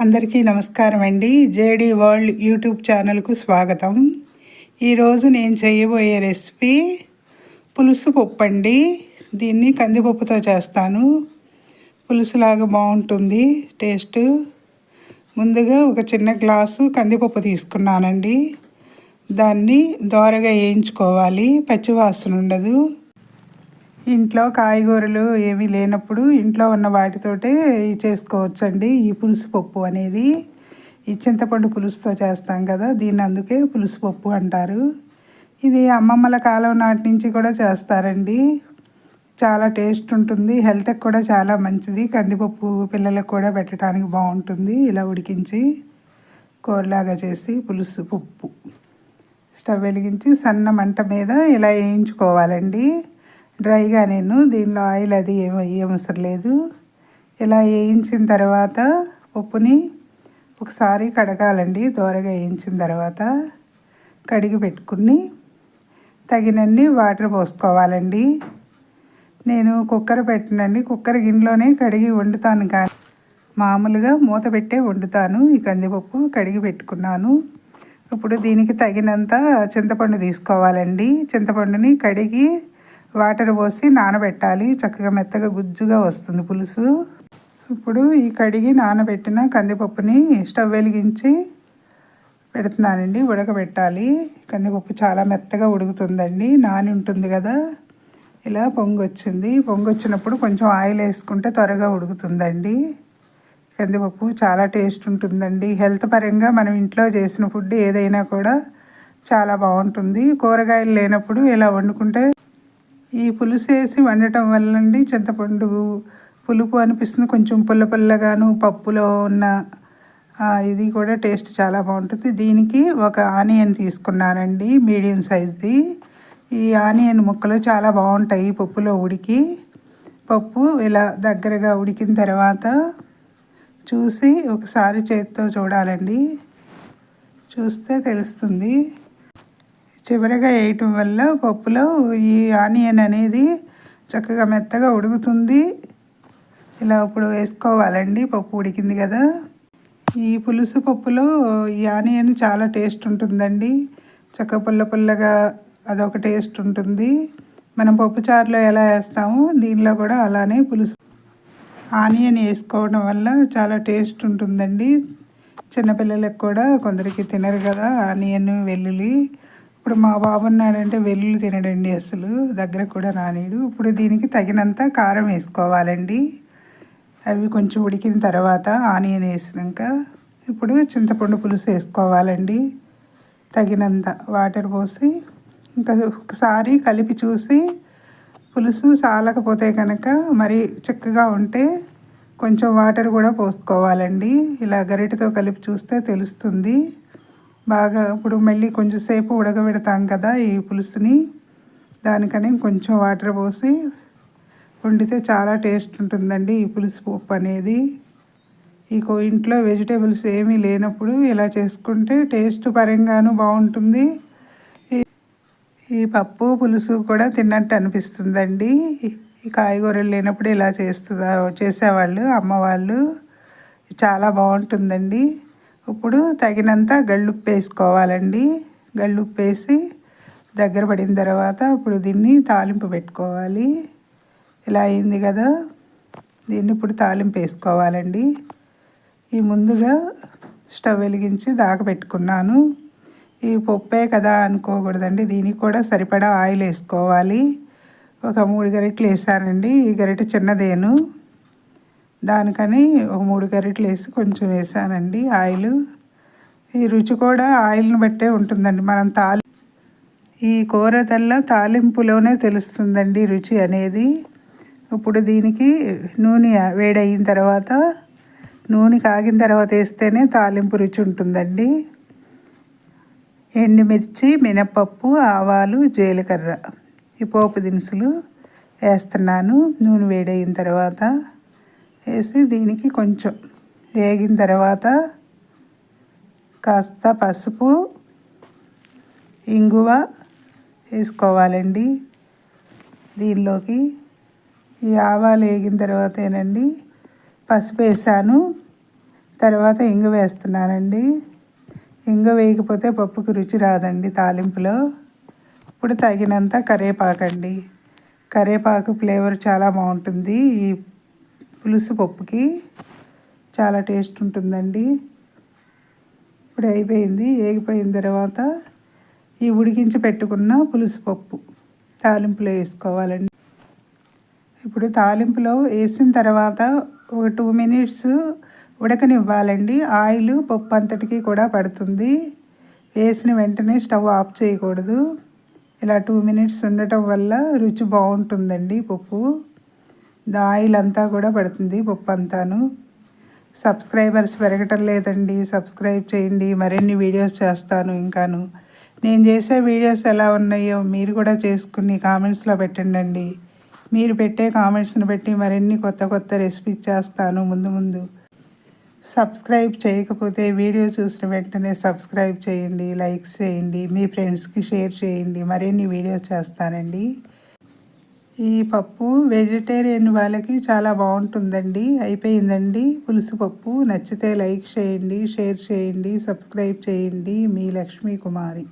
అందరికీ నమస్కారం అండి. జేడి వరల్డ్ యూట్యూబ్ ఛానల్కు స్వాగతం. ఈరోజు నేను చేయబోయే రెసిపీ పులుసు పప్పు అండి. దీన్ని కందిపప్పుతో చేస్తాను. పులుసులాగా బాగుంటుంది. టేస్ట్. ముందుగా ఒక చిన్న గ్లాసు కందిపప్పు తీసుకున్నానండి. దాన్ని దోరగా వేయించుకోవాలి. పచ్చివాసన ఉండదు. ఇంట్లో కాయగూరలు ఏమీ లేనప్పుడు ఇంట్లో ఉన్న వాటితోటే చేసుకోవచ్చండి. ఈ పులుసు పప్పు అనేది ఈ చింతపండు పులుసుతో చేస్తాం కదా దీన్ని అందుకే పులుసు పప్పు అంటారు. ఇది అమ్మమ్మల కాలం నాటి నుంచి కూడా చేస్తారండి. చాలా టేస్ట్ ఉంటుంది హెల్త్కి కూడా చాలా మంచిది. కందిపప్పు పిల్లలకు కూడా పెట్టడానికి బాగుంటుంది ఇలా ఉడికించి కూరలాగా చేసి పులుసు పప్పు. స్టవ్ వెలిగించి సన్న మంట మీద ఇలా వేయించుకోవాలండి. డ్రైగా నేను దీనిలో ఆయిల్ అది ఏం అవసరం లేదు. ఇలా వేయించిన తర్వాత ఉప్పుని ఒకసారి కడగాలండి దోరగా వేయించిన తర్వాత కడిగి పెట్టుకుని తగినన్ని వాటర్ పోసుకోవాలండి. నేను కుక్కర్ పెట్టినండి కుక్కర్ గిన్నెలోనే కడిగి వండుతాను కానీ మామూలుగా మూత పెట్టే వండుతాను ఈ కందిపప్పు కడిగి పెట్టుకున్నాను. ఇప్పుడు దీనికి తగినంత చింతపండు తీసుకోవాలండి. చింతపండుని కడిగి వాటర్ పోసి నానబెట్టాలి. చక్కగా మెత్తగా గుజ్జుగా వస్తుంది పులుసు. ఇప్పుడు ఈ కడిగి నానబెట్టిన కందిపప్పుని స్టవ్ వెలిగించి పెడుతున్నానండి. ఉడకబెట్టాలి. కందిపప్పు చాలా మెత్తగా ఉడుకుతుందండి. నాని ఉంటుంది కదా. ఇలా పొంగొచ్చింది. వచ్చింది వచ్చినప్పుడు కొంచెం ఆయిల్ వేసుకుంటే త్వరగా ఉడుకుతుందండి. కందిపప్పు చాలా టేస్ట్ ఉంటుందండి. హెల్త్ పరంగా మనం ఇంట్లో చేసిన ఫుడ్ ఏదైనా కూడా చాలా బాగుంటుంది. కూరగాయలు లేనప్పుడు ఇలా వండుకుంటే ఈ పులుసు వేసి వండటం వల్లండి. చింతపండు పులుపు అనిపిస్తుంది. కొంచెం పుల్ల పుల్లగాను పప్పులో ఉన్న ఇది కూడా టేస్ట్ చాలా బాగుంటుంది. దీనికి ఒక ఆనియన్ తీసుకున్నానండి మీడియం సైజ్ది. ఈ ఆనియన్ ముక్కలు చాలా బాగుంటాయి పప్పులో ఉడికి. పప్పు ఇలా దగ్గరగా ఉడికిన తర్వాత చూసి ఒకసారి చేతితో చూడాలండి. చూస్తే తెలుస్తుంది. చివరగా వేయటం వల్ల పప్పులో ఈ ఆనియన్ అనేది చక్కగా మెత్తగా ఉడుకుతుంది. ఇలా ఇప్పుడు వేసుకోవాలండి పప్పు ఉడికింది కదా. ఈ పులుసు పప్పులో ఈ ఆనియన్ చాలా టేస్ట్ ఉంటుందండి. చక్క పుల్ల పుల్లగా అదొక టేస్ట్ ఉంటుంది. మనం పప్పు చారులో ఎలా వేస్తామో దీనిలో కూడా అలానే పులుసు. ఆనియన్ వేసుకోవడం వల్ల చాలా టేస్ట్ ఉంటుందండి. చిన్నపిల్లలకు కూడా కొందరికి తినరు కదా ఆనియన్ వెల్లుల్లి. ఇప్పుడు మా బాబు ఉన్నాడంటే వెల్లుల్లి తినడండి అసలు దగ్గర కూడా రానిడు. ఇప్పుడు దీనికి తగినంత కారం వేసుకోవాలండి. అవి కొంచెం ఉడికిన తర్వాత ఆనియన్ వేసినాక ఇప్పుడు చింతపండు పులుసు వేసుకోవాలండి. తగినంత వాటర్ పోసి ఇంకా ఒకసారి కలిపి చూసి పులుసు సాలకపోతే కనుక మరి చక్కగా ఉంటే కొంచెం వాటర్ కూడా పోసుకోవాలండి. ఇలా గరిటతో కలిపి చూస్తే తెలుస్తుంది. బాగా ఇప్పుడు మళ్ళీ కొంచెం సేపు ఉడకబెడతాం కదా ఈ పులుసుని. దానికని కొంచెం వాటర్ పోసి వండితే చాలా టేస్ట్ ఉంటుందండి ఈ పులుసు పప్పు అనేది. ఈ ఇంట్లో వెజిటేబుల్స్ ఏమీ లేనప్పుడు ఇలా చేసుకుంటే టేస్ట్ పరంగాను బాగుంటుంది. ఈ పప్పు పులుసు కూడా తిన్నట్టు అనిపిస్తుందండి. ఈ కాయగూరలు లేనప్పుడు ఇలా చేస్తుందా చేసేవాళ్ళు అమ్మవాళ్ళు. చాలా బాగుంటుందండి. ఇప్పుడు తగినంత గళ్ళుప్పు వేసుకోవాలండి. గళ్ళుప్పు వేసి దగ్గర పడిన తర్వాత ఇప్పుడు దీన్ని తాలింపు పెట్టుకోవాలి. ఇలా అయింది కదా. దీన్ని ఇప్పుడు తాలింపు వేసుకోవాలండి. ఈ ముందుగా స్టవ్ వెలిగించి దాకా పెట్టుకున్నాను. ఈ పప్పే కదా అనుకోకూడదండి. దీనికి కూడా సరిపడా ఆయిల్ వేసుకోవాలి. ఒక మూడు గరిటెలు వేసానండి. ఈ గరిటె చిన్నదేను. దానికని ఒక మూడు గరిటెలు వేసి కొంచెం వేసానండి. ఆయిల్. ఈ రుచి కూడా ఆయిల్ని బట్టే ఉంటుందండి. మనం తాలి ఈ కూర తల్ల తాలింపులోనే తెలుస్తుందండి రుచి అనేది. ఇప్పుడు దీనికి నూనె వేడయిన తర్వాత నూనె కాగిన తర్వాత వేస్తేనే తాలింపు రుచి ఉంటుందండి. ఎండుమిర్చి మినపప్పు ఆవాలు జీలకర్ర ఈ పోపు దినుసులు వేస్తున్నాను. నూనె వేడయిన తర్వాత వేసి దీనికి కొంచెం వేగిన తర్వాత కాస్త పసుపు ఇంగువ వేసుకోవాలండి. దీనిలోకి ఈ ఆవాలు వేగిన తర్వాతేనండి. పసుపు వేసాను తర్వాత ఇంగు వేస్తున్నానండి. ఇంగు వేయకపోతే పప్పుకు రుచి రాదండి తాలింపులో. ఇప్పుడు తగినంత కరేపాకండి. కరివేపాకు ఫ్లేవర్ చాలా బాగుంటుంది. ఈ పులుసు పప్పుకి చాలా టేస్ట్ ఉంటుందండి. ఇప్పుడు అయిపోయింది వేగిపోయిన తర్వాత ఈ ఉడికించి పెట్టుకున్న పులుసు పప్పు తాలింపులో వేసుకోవాలండి. ఇప్పుడు తాలింపులో వేసిన తర్వాత ఒక టూ మినిట్స్ ఉడకనివ్వాలండి. ఆయిల్ పప్పు అంతటికి కూడా పడుతుంది. వేసిన వెంటనే స్టవ్ ఆఫ్ చేయకూడదు. ఇలా టూ మినిట్స్ ఉండటం వల్ల రుచి బాగుంటుందండి పప్పు. ఆయిల్ అంతా కూడా పడుతుంది పప్పు అంతాను సబ్స్క్రైబర్స్ పెరగటం లేదండి. సబ్స్క్రైబ్ చేయండి. మరిన్ని వీడియోస్ చేస్తాను ఇంకాను. నేను చేసే వీడియోస్ ఎలా ఉన్నాయో మీరు కూడా చేసుకుని కామెంట్స్లో పెట్టండి మీరు పెట్టే కామెంట్స్ని బట్టి మరిన్ని కొత్త కొత్త రెసిపీస్ చేస్తాను ముందు ముందు. సబ్స్క్రైబ్ చేయకపోతే వీడియో చూసిన వెంటనే సబ్స్క్రైబ్ చేయండి. లైక్స్ చేయండి. మీ ఫ్రెండ్స్కి షేర్ చేయండి. మరిన్ని వీడియోస్ చేస్తానండి. ఈ పప్పు వెజిటేరియన్ వాళ్ళకి చాలా బాగుంటుందండి. అయిపోయిందండి. పులుసు పప్పు. నచ్చితే లైక్ చేయండి షేర్ చేయండి సబ్స్క్రైబ్ చేయండి. మీ లక్ష్మీ కుమారి.